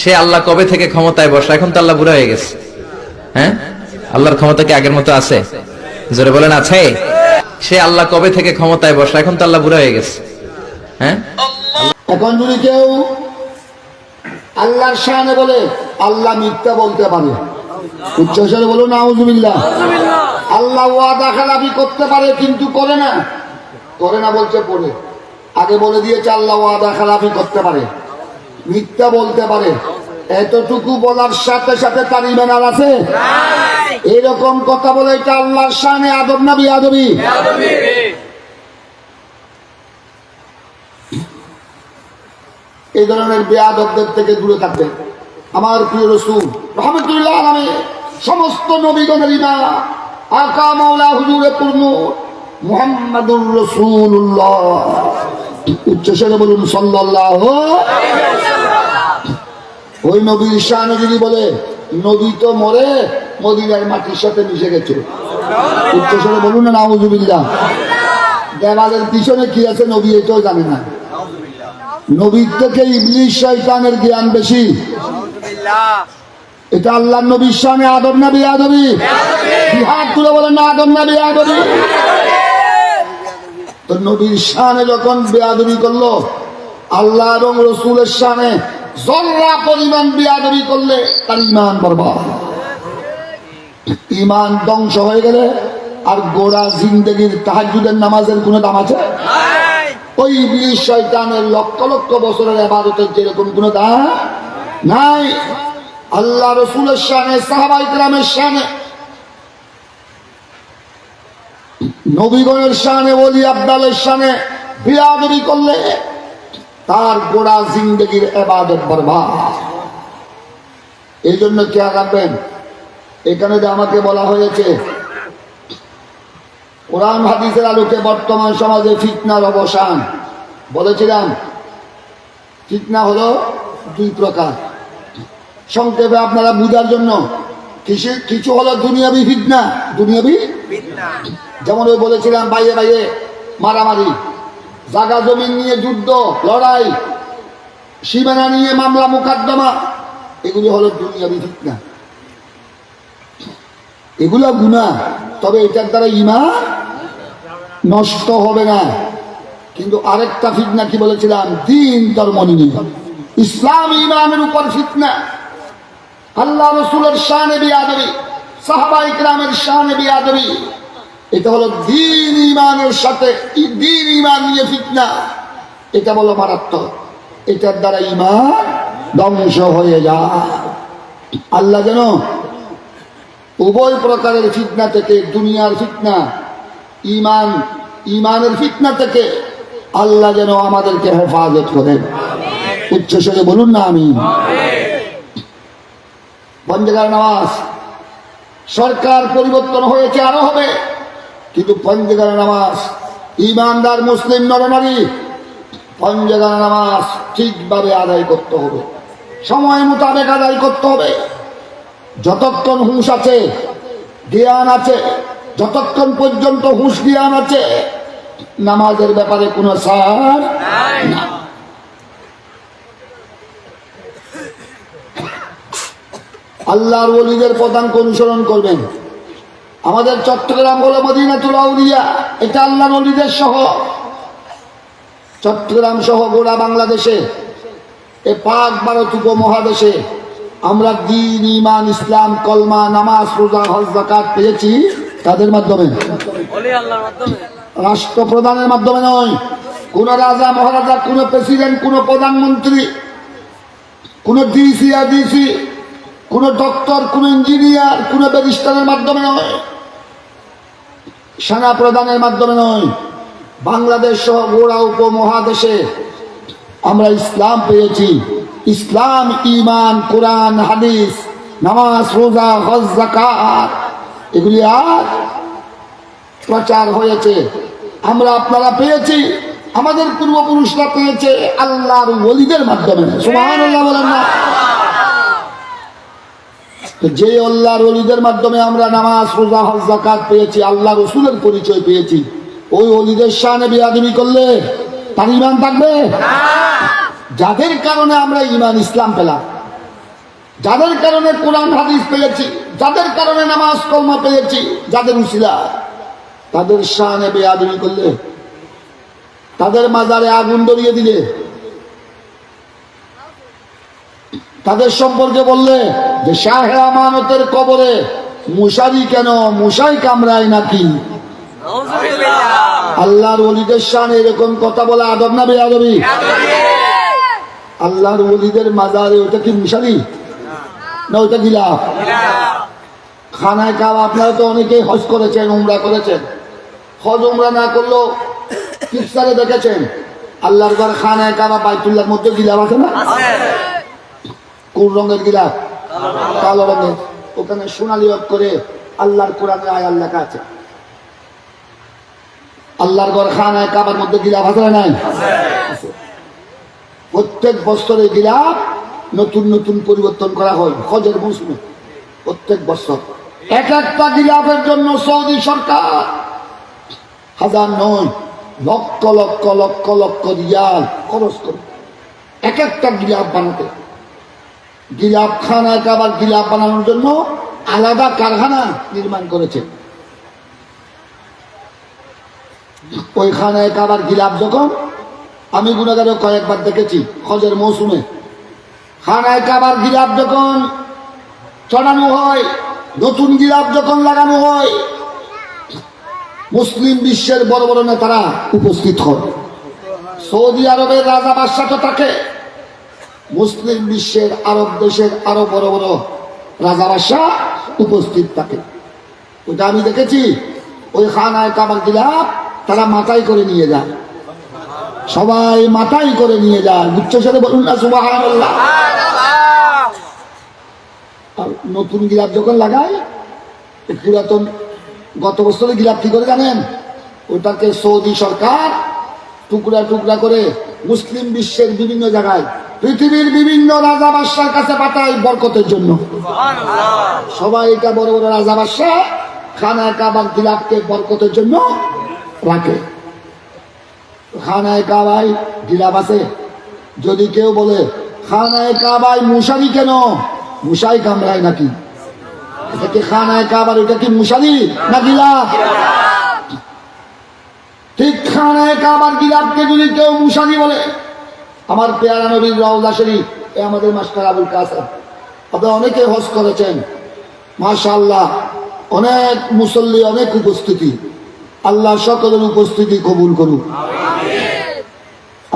সে আল্লাহ কবে থেকে ক্ষমতায় বসা? এখন তো আল্লাহ বুড়া হয়ে গেছে। হ্যাঁ? আল্লাহর ক্ষমতা কি আগের মতো আছে? জোরে বলেন, আছে? সে আল্লাহ কবে থেকে ক্ষমতায় বসা? এখন তো আল্লাহ বুড়া হয়ে গেছে। হ্যাঁ? এখন যদি কেউ আল্লাহর শানে বলে, আল্লাহ মিথ্যা বলতে পারে। উচ্চস্বরে বলুন আউজুবিল্লাহ আল্লাহ ওয়াদা খেলাফি করতে পারে, কিন্তু করে না। করে না বলছে পড়ে আগে বলে দিয়েছে, আল্লাহ ওয়াদা খেলাফি করতে পারে। মিথ্যা বলতে পারে। এতটুকু বলার সাথে সাথে তার ইমান আর আছে? এরকম কথা বলে এটা আল্লাহর শানে আদব না বিয়াদবি? এই ধরনের বেয়াদবদের থেকে দূরে থাকবেন আমার প্রিয় রসুল, রহমতুল্লাহ আলমে, সমস্ত নবীগণের ইমা, আকা মাওলা হুজুরে পূর্ণ মুহাম্মাদুর রসুল্লাহ উচ্চস্বরে বলুন, সাল্লাল্লাহ ওই নবীর শানে যদি বলে নদী তো মরে মদিনার মাটির সাথে মিশে গেছে। উচ্চস্বরে বলুন না নাউজুবিল্লাহ। দেওয়ালের পিছনে কি আছে নবী এটাও জানে না। নবীর থেকে ইবলিশ শয়তানের জ্ঞান বেশি। এটা আল্লাহ নবীর সামনে আদব না বিয়াদবি? বিহার তুলে বলেন না আদব না বিয়াদবি? তো নবীর সামনে যখন বেয়াদবি করল আল্লাহ এবং রসুলের সামনে জল্লা পরিমাণ বিয়াদবি করলে তার ইমান বরবাদ। ইমান ধ্বংস হয়ে গেলে আর গোড়া জিন্দগির তাহাজুদের নামাজের কোনো দাম আছে? ওই ইবলিশ শয়তানের লক্ষ লক্ষ বছরের আবাদতের যেরকম কোন দাম নাই। আল্লাহ রসুলের শানে, সাহাবাই গ্রামের শানে, নবীগণের শানে বলি আব্দালের শানে বিয়াদবি করলে তার গোড়া জিন্দগির এবাদত বরবাদ। এই জন্য খেয়াল রাখবেন এখানে যে আমাকে বলা হয়েছে কোরআন হাদিসের আলোকে বর্তমান সমাজে ফিতনার অবসান। বলেছিলাম ফিতনা হলো দুই প্রকার। সংক্ষেপে আপনারা বুঝার জন্য কিছু কিছু হলো দুনিয়াবি ফিতনা দুনিয়াবি যেমন ওই বলেছিলাম বাইরে বাইরে মারামারি। জাগা জমিন নিয়ে যুদ্ধ, লড়াই, সীমানা নিয়ে মামলা মোকদ্দমা, এগুলি হলো দুনিয়াবি ফিতনা। এগুলো গুণা তবে এটার দ্বারা ইমান নষ্ট হবে না। কিন্তু আরেকটা ফিতনা কি বলেছিলাম? দিন, ধর্ম নিয়ে ইসলাম ইমানের উপর ফিতনা। আল্লাহ রসুলের শানে বিয়াদবি সাহাবাই শাহ শানে বিয়াদবি। এটা হলো দিন ইমানের সাথে দিন ইমান নিয়ে ফিতনা। এটা বলো মারাত্মক। এটার দ্বারা ইমান ধ্বংস হয়ে যায়। আল্লাহ যেন উভয় প্রকারের ফিতনা থেকে, দুনিয়ার ফিতনা ইমান ইমানের ফিতনা থেকে আল্লাহ যেন আমাদেরকে হেফাজত করেন। উচ্চস্বরে বলুন না আমি পঞ্জগার নামাজ সরকার পরিবর্তন হয়েছে, আরও হবে। কিন্তু পঞ্জগার নামাজ ইমানদার মুসলিম নরনারী পঞ্জগার নামাজ ঠিকভাবে আদায় করতে হবে। সময় মোতাবেক আদায় করতে হবে। যতক্ষণ হুঁশ আছে জ্ঞান আছে যতক্ষণ পর্যন্ত হুঁশ জ্ঞান আছে নামাজের ব্যাপারে কোনো সার না। আল্লাহর ওলিদের পদাঙ্ক অনুসরণ করবেন। আমাদের চট্টগ্রাম হলো মদিনাতুল আউলিয়া এটা আল্লাহ ওলিদের সহ চট্টগ্রাম সহ গোড়া বাংলাদেশে এ পাক ভারত উপমহাদেশে আমরা দিন ইমান ইসলাম কলমা নামাজ রোজা হজ জাকাত পেয়েছি তাদের মাধ্যমে। রাষ্ট্রপ্রধানের মাধ্যমে নয় কোন রাজা মহারাজা কোন প্রেসিডেন্ট কোন প্রধানমন্ত্রী কোন ডিসি আর ডিসি কোন ডক্টর, কোন ইঞ্জিনিয়ার, কোন ব্যারিস্টারের মাধ্যমে নয়। সেনা প্রধানের মাধ্যমে নয়। বাংলাদেশ সহ গোড়া উপমহাদেশে আমরা ইসলাম পেয়েছি। ইসলাম ইমান কোরআন, হাদিস, নামাজ, রোজা, হজ জাকাত এগুলি আর প্রচার হয়েছে। আমরা আপনারা পেয়েছি, আমাদের পূর্বপুরুষরা পেয়েছে আল্লাহর ওলিদের মাধ্যমে। সুবহানাল্লাহ বলেন না। যে আল্লাহর অলিদের মাধ্যমে আমরা নামাজ রোজা হজ জাকাত পেয়েছি আল্লাহ রসুলের পরিচয় পেয়েছি ওই অলিদের শানে বিয়াদবি করলে তার ইমান থাকবে? যাদের কারণে আমরা ইমান ইসলাম পেলাম। যাদের কারণে কোরআন হাদিস পেয়েছি যাদের কারণে নামাজ কলমা পেয়েছি যাদের উশিলা তাদের শানে বেয়াদবি করলে তাদের মাজারে আগুন ধরিয়ে দিলে তাদের সম্পর্কে বললে যে শাহে আমানতের কবরে মুশারি কেন? মুশাই কামড়ায় নাকি? আল্লাহর অলিদের শান এরকম কথা বলে আদব না বেয়াদবি? আল্লাহর ওলিদের মাজারে ওটা কি মুশারি? না ওটা গিলাফ। খানায় কাব আপনারা তো অনেকেই হজ করেছেন উমরা করেছেন। হজ উমরা না করলেও পিকচারে দেখেছেন? আল্লাহর ঘর খানায় কাবা বাইতুল্লার মধ্যে গিলাফ আছে না? কোন রঙের গিলাফ? কালো রঙের ওখানে সোনালি করে আল্লাহর কোরআনে আয়াল লেখা আছে। আল্লাহর ঘর খানায় কাবার মধ্যে আছে না নাই? প্রত্যেক বছরে গিলাফ নতুন নতুন পরিবর্তন করা হয়, হজের মৌসুমে। প্রত্যেক বছর। এক একটা গিলাফের জন্য সৌদি সরকার হাজার নয়, লক্ষ লক্ষ লক্ষ লক্ষ রিয়াল খরচ করে। এক একটা গিলাফ বানাতে। গিলাফ খানায় কাবার গিলাফ বানানোর জন্য আলাদা কারখানা নির্মাণ করেছে। ওই খানায় কাবার গিলাফ যখন, আমি গুণাগারে কয়েকবার দেখেছি হজের মৌসুমে। খানায় কাবার গিলাফ যখন চড়ানো হয়, নতুন গিলাফ যখন লাগানো হয়, মুসলিম বিশ্বের বড় বড় নেতারা উপস্থিত হয় সৌদি আরবের রাজা বাদশাহ তো থাকে। মুসলিম বিশ্বের আরব দেশের আরও বড় বড় রাজা বাদশাহ উপস্থিত থাকে। ওটা আমি দেখেছি। ওই খানায় কাবার গিলাফ তারা মাথায় করে নিয়ে যায়। সবাই মাথায় করে নিয়ে যায়। উচ্চ সাথে বলুন না সুবাহ আর নতুন গিলাপ যখন লাগায় পুরাতন গত বছরের গিলাপ কি করে জানেন? ওটাকে সৌদি সরকার টুকরা টুকরা করে মুসলিম বিশ্বের বিভিন্ন জায়গায় পৃথিবীর বিভিন্ন রাজা বাদশার কাছে পাঠায় বরকতের জন্য। সবাই এটা বড় বড় রাজা বাদশাহ খানা কাবার গিলাপকে বরকতের জন্য রাখে। খানায় কাবায় গিলাপ আছে। যদি কেউ বলে, খানায় কাবায় মুশারি কেন? মুশাই কামড়ায় নাকি? এটা কি খানায় কাবার, এটা কি মুশারি না গিলাপ ঠিক খানায় কাবার গিলাপকে যদি কেউ মুশারি বলে আমার পেয়ারা নবীর রওজা শরীফ এ আমাদের মাস্টার আবুল কাসেম। আপনারা অনেকে হজ করেছেন মাশাআল্লাহ অনেক মুসল্লি অনেক উপস্থিতি। আল্লাহ সকলের উপস্থিতি কবুল করুক।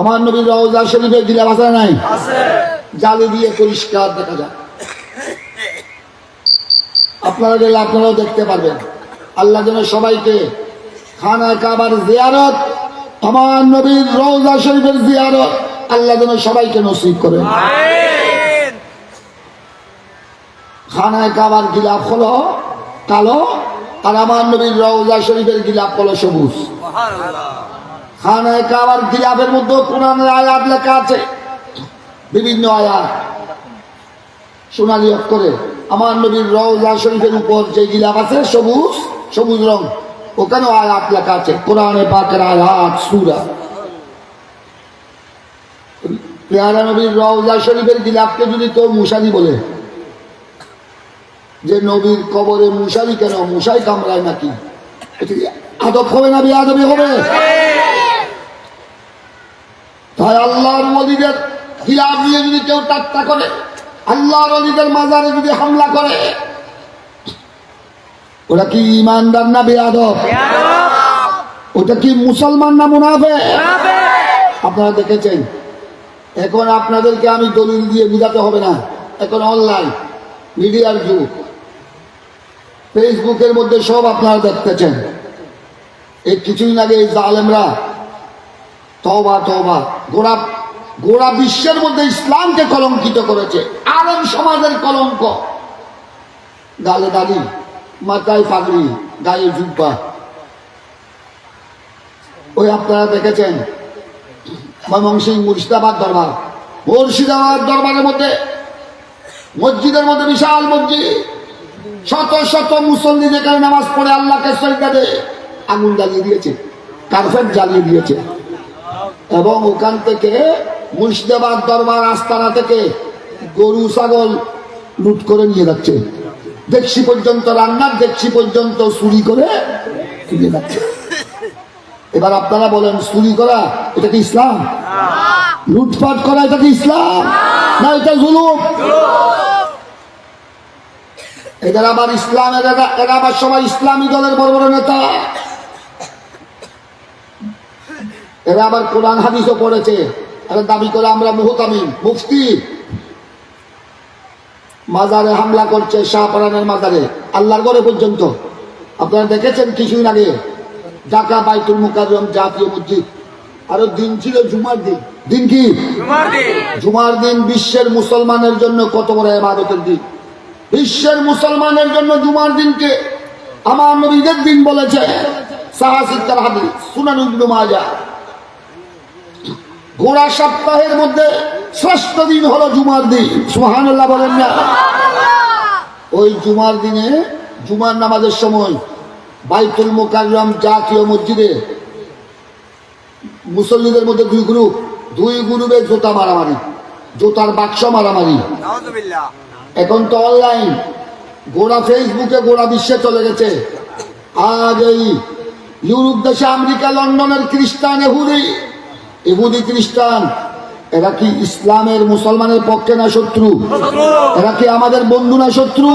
আমার নবীর রওজা শরীফে গিলাপ আছে নাই? জালি দিয়ে পরিষ্কার দেখা যায়। আপনারা গেলে আপনারাও দেখতে পারবেন। আল্লাহ যেন সবাইকে খানা কাবার জিয়ারত আমার নবীর রওজা শরীফের জিয়ারত আল্লাহ যেন সবাইকে নসিব করে খানায় কাবার গিলাপ হলো কালো আর আমার নবীর রওজা শরীফের গিলাপ হলো সবুজ। খানায় কাবার গিলাপের মধ্যে কোরআনের আয়াত লেখা আছে। বিভিন্ন আয়াত। সোনালি অক্ষরে আমার নবীর রওজা শরীফের উপর যে গিলাপ আছে সবুজ সবুজ রং। ওখানেও আয়াত লেখা আছে, কোরআনে পাকের আয়াত, সুরা। পেয়ারা নবীর রওজা শরীফের যদি কেউ বলে, যে নবীর কবরে কেন কামড়ায় নাকি? আদব হবে না বেয়াদবি হবে? তাই আল্লাহর নিয়ে যদি কেউ টাট্টা করে, আল্লাহর ওলিদের মাজারে যদি হামলা করে ওরা কি ইমানদার না বেয়াদব? ওটা কি মুসলমান না মুনাফে আপনারা দেখেছেন? এখন আপনাদেরকে আমি দলিল দিয়ে বুঝাতে হবে না। এখন অনলাইন মিডিয়ার যুগ। ফেসবুকের মধ্যে সব আপনারা দেখতেছেন। এই কিছুদিন আগে এই জালেমরা তবা তবা গোড়া গোড়া বিশ্বের মধ্যে ইসলামকে কলঙ্কিত করেছে। আরব সমাজের কলঙ্ক। গালে দাড়ি। মাথায় পাগড়ি, গায়ে জুব্বা। ওই আপনারা দেখেছেন ময়মনসিং মুর্শিদাবাদ দরবার। মুর্শিদাবাদ দরবারের মধ্যে, মসজিদের মধ্যে বিশাল মসজিদ। শত শত মুসল্লি যেখানে নামাজ পড়ে, আল্লাহকে সৈকা দে আগুন জ্বালিয়ে দিয়েছে, কার্পেট জ্বালিয়ে দিয়েছে। এবং ওখান থেকে মুর্শিদাবাদ দরবার আস্তানা থেকে গরু, ছাগল লুট করে নিয়ে যাচ্ছে। দেখছি পর্যন্ত রান্নার, দেখছি পর্যন্ত চুরি করে এবার আপনারা বলেন, চুরি করা, এটা কি ইসলাম? লুটপাট করা, এটা কি ইসলাম? না, এটা জুলুম। এদের আবার ইসলামের এরা এরা আবার সবাই ইসলামী দলের বড় বড় নেতা। এরা আবার কোরআন হাদিসও পড়েছে। এরা দাবি করে আমরা মুহতামিম, মুফতি। মাজারে হামলা করছে শাহপরানের মাজারে আল্লাহর ঘরে পর্যন্ত। আপনারা দেখেছেন কিছুদিন আগে ঢাকা বাইতুল মুকাররম জাতীয় মসজিদ। আরও দিন ছিল জুমার দিন। দিন কি? জুমার দিন। বিশ্বের মুসলমানের জন্য কত বড় এবাদতের দিন। বিশ্বের মুসলমানের জন্য জুমার দিনকে আমার নবীদের দিন বলেছে সাহাসিকার হাদিস সুনান ইবনু মাজাহ। গোড়া সপ্তাহের মধ্যে শ্রেষ্ঠ দিন হলো জুমার দিন। সুহানুল্লাহ বলেন না। ওই জুমার দিনে জুমার নামাজের সময় বাইতুল মোকাররম জাতীয় মসজিদে মুসল্লিদের মধ্যে দুই গ্রুপ দুই গ্রুপে জোতা মারামারি জোতার বাক্স মারামারি। এখন তো অনলাইন গোড়া ফেসবুকে গোড়া বিশ্বে চলে গেছে। আজ এই ইউরোপ দেশে আমেরিকা লন্ডনের খ্রিস্টান এহুদি এহুদি খ্রিস্টান এরা কি ইসলামের মুসলমানের পক্ষে না শত্রু? এরা কি আমাদের বন্ধু না শত্রু?